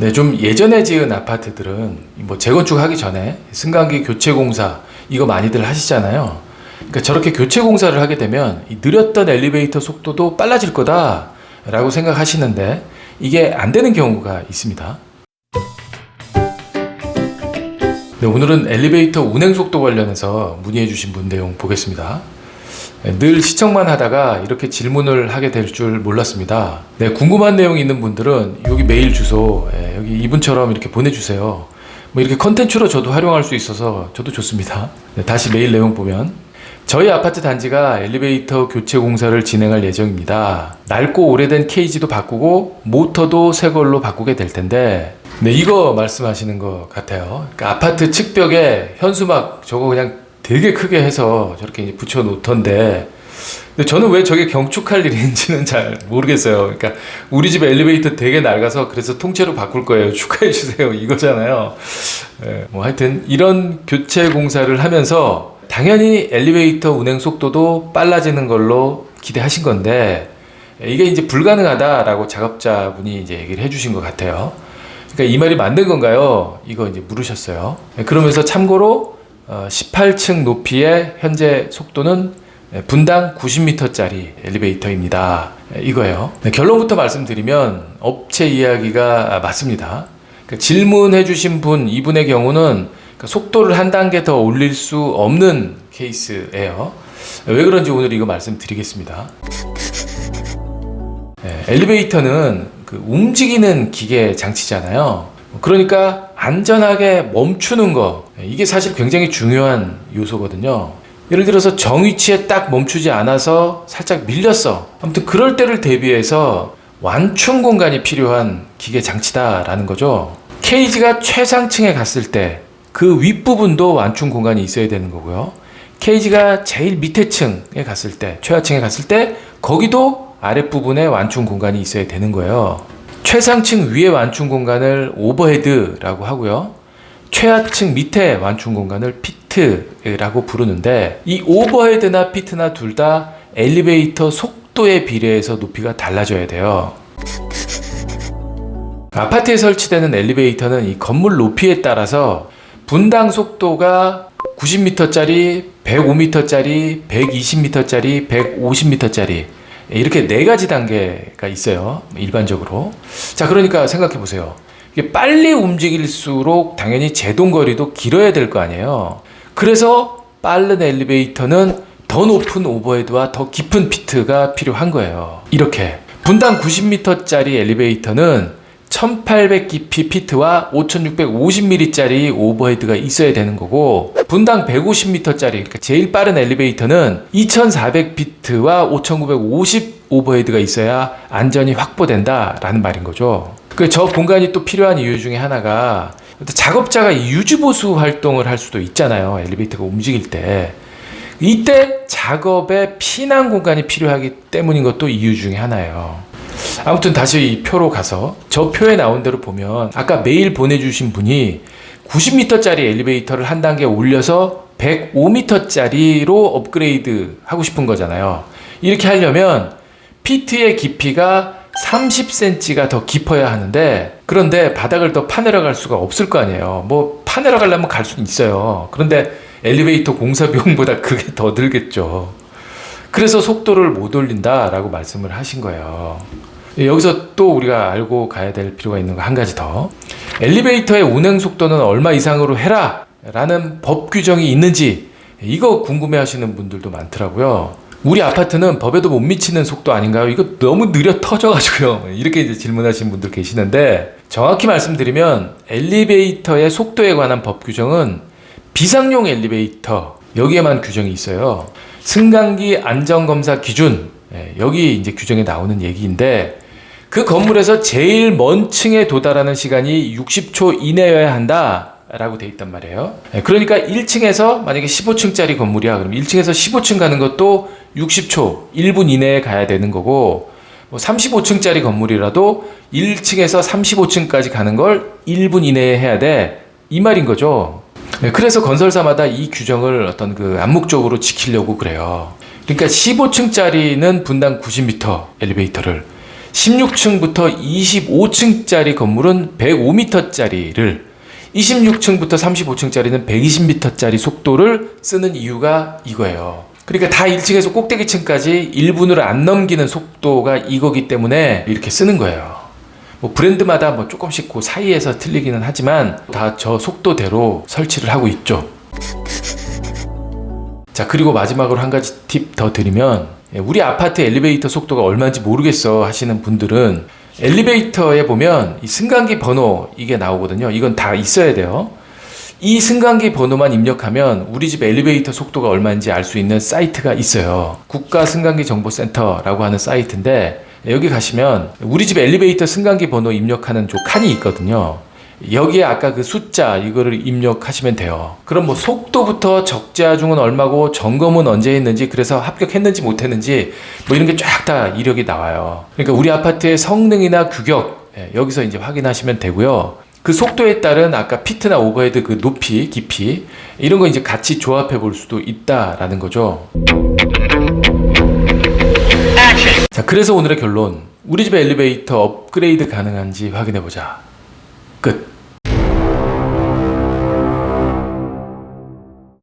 네, 좀 예전에 지은 아파트들은 뭐 재건축 하기 전에 승강기 교체 공사 이거 많이들 하시잖아요. 그러니까 저렇게 교체 공사를 하게 되면 이 느렸던 엘리베이터 속도도 빨라질 거다라고 생각하시는데 이게 안 되는 경우가 있습니다. 네, 오늘은 엘리베이터 운행 속도 관련해서 문의해 주신 분 내용 보겠습니다. 네, 늘 시청만 하다가 이렇게 질문을 하게 될 줄 몰랐습니다. 네, 궁금한 내용이 있는 분들은 여기 메일 주소, 예, 여기 이분처럼 이렇게 보내주세요. 뭐 이렇게 컨텐츠로 저도 활용할 수 있어서 저도 좋습니다. 네, 다시 메일 내용 보면 저희 아파트 단지가 엘리베이터 교체 공사를 진행할 예정입니다. 낡고 오래된 케이지도 바꾸고 모터도 새 걸로 바꾸게 될 텐데 네 이거 말씀하시는 것 같아요. 그러니까 아파트 측벽에 현수막 저거 그냥 되게 크게 해서 저렇게 붙여 놓던데 근데 저는 왜 저게 경축할 일인지는 잘 모르겠어요. 그러니까 우리 집 엘리베이터 되게 낡아서 그래서 통째로 바꿀 거예요. 축하해 주세요. 이거잖아요. 예, 뭐 하여튼 이런 교체 공사를 하면서 당연히 엘리베이터 운행 속도도 빨라지는 걸로 기대하신 건데 이게 이제 불가능하다라고 작업자분이 이제 얘기를 해주신 것 같아요. 그러니까 이 말이 맞는 건가요? 이거 이제 물으셨어요. 예, 그러면서 참고로 어, 18층 높이의 현재 속도는 예, 분당 90m짜리 엘리베이터입니다. 예, 이거예요. 네, 결론부터 말씀드리면 업체 이야기가 맞습니다. 그러니까 질문해주신 분 이분의 경우는 그러니까 속도를 한 단계 더 올릴 수 없는 케이스예요. 왜 그런지 오늘 이거 말씀드리겠습니다. 예, 엘리베이터는 그 움직이는 기계 장치잖아요. 그러니까 안전하게 멈추는 거 예, 이게 사실 굉장히 중요한 요소거든요. 예를 들어서 정위치에 딱 멈추지 않아서 살짝 밀렸어. 아무튼 그럴 때를 대비해서 완충 공간이 필요한 기계 장치다라는 거죠. 케이지가 최상층에 갔을 때 그 윗부분도 완충 공간이 있어야 되는 거고요. 케이지가 제일 밑에 층에 갔을 때, 최하층에 갔을 때 거기도 아랫부분에 완충 공간이 있어야 되는 거예요. 최상층 위에 완충 공간을 오버헤드라고 하고요. 최하층 밑에 완충 공간을 피트라고 부르는데 이 오버헤드나 피트나 둘 다 엘리베이터 속도에 비례해서 높이가 달라져야 돼요. 아파트에 설치되는 엘리베이터는 이 건물 높이에 따라서 분당 속도가 90m짜리, 105m짜리, 120m짜리, 150m짜리 이렇게 네 가지 단계가 있어요. 일반적으로. 자, 그러니까 생각해 보세요. 이게 빨리 움직일수록 당연히 제동거리도 길어야 될 거 아니에요. 그래서 빠른 엘리베이터는 더 높은 오버헤드와 더 깊은 피트가 필요한 거예요. 이렇게. 분당 90m짜리 엘리베이터는 1800 깊이 피트와 5650mm짜리 오버헤드가 있어야 되는 거고 분당 150m짜리 그러니까 제일 빠른 엘리베이터는 2400 피트와 5950 오버헤드가 있어야 안전이 확보된다라는 말인 거죠. 그 저 공간이 또 필요한 이유 중에 하나가 작업자가 유지보수 활동을 할 수도 있잖아요. 엘리베이터가 움직일 때. 이때 작업에 피난 공간이 필요하기 때문인 것도 이유 중에 하나예요. 아무튼 다시 이 표로 가서 저 표에 나온 대로 보면 아까 메일 보내주신 분이 90m짜리 엘리베이터를 한 단계 올려서 105m짜리로 업그레이드 하고 싶은 거잖아요. 이렇게 하려면 피트의 깊이가 30cm가 더 깊어야 하는데 그런데 바닥을 더 파내려갈 수가 없을 거 아니에요. 뭐 파내려가려면 갈 수는 있어요. 그런데 엘리베이터 공사 비용보다 그게 더 들겠죠. 그래서 속도를 못 올린다라고 말씀을 하신 거예요. 여기서 또 우리가 알고 가야 될 필요가 있는 거 한 가지 더. 엘리베이터의 운행 속도는 얼마 이상으로 해라! 라는 법 규정이 있는지 이거 궁금해 하시는 분들도 많더라고요. 우리 아파트는 법에도 못 미치는 속도 아닌가요? 이거 너무 느려 터져가지고요. 이렇게 이제 질문하시는 분들 계시는데 정확히 말씀드리면 엘리베이터의 속도에 관한 법 규정은 비상용 엘리베이터 여기에만 규정이 있어요. 승강기 안전검사 기준 예, 여기 이제 규정에 나오는 얘기인데 그 건물에서 제일 먼 층에 도달하는 시간이 60초 이내여야 한다. 라고 돼 있단 말이에요. 예, 그러니까 1층에서 만약에 15층짜리 건물이야. 그럼 1층에서 15층 가는 것도 60초, 1분 이내에 가야 되는 거고, 뭐 35층짜리 건물이라도 1층에서 35층까지 가는 걸 1분 이내에 해야 돼. 이 말인 거죠. 네, 그래서 건설사마다 이 규정을 어떤 그 암묵적으로 지키려고 그래요. 그러니까 15층짜리는 분당 90m 엘리베이터를 16층부터 25층짜리 건물은 105m짜리를 26층부터 35층짜리는 120m짜리 속도를 쓰는 이유가 이거예요. 그러니까 다 1층에서 꼭대기층까지 1분을 안 넘기는 속도가 이거기 때문에 이렇게 쓰는 거예요. 뭐 브랜드마다 뭐 조금씩 그 사이에서 틀리기는 하지만 다 저 속도대로 설치를 하고 있죠. 자 그리고 마지막으로 한 가지 팁 더 드리면 예, 우리 아파트 엘리베이터 속도가 얼마인지 모르겠어 하시는 분들은 엘리베이터에 보면 이 승강기 번호 이게 나오거든요. 이건 다 있어야 돼요. 이 승강기 번호만 입력하면 우리 집 엘리베이터 속도가 얼마인지 알 수 있는 사이트가 있어요. 국가 승강기 정보센터라고 하는 사이트인데 여기 가시면 우리 집 엘리베이터 승강기 번호 입력하는 저 칸이 있거든요. 여기에 아까 그 숫자 이거를 입력하시면 돼요. 그럼 뭐 속도부터 적재하중은 얼마고 점검은 언제 했는지 그래서 합격했는지 못했는지 뭐 이런 게 쫙 다 이력이 나와요. 그러니까 우리 아파트의 성능이나 규격 예, 여기서 이제 확인하시면 되고요. 그 속도에 따른 아까 피트나 오버헤드 그 높이, 깊이 이런 거 이제 같이 조합해 볼 수도 있다라는 거죠. 자, 그래서 오늘의 결론. 우리 집 엘리베이터 업그레이드 가능한지 확인해 보자. 끝.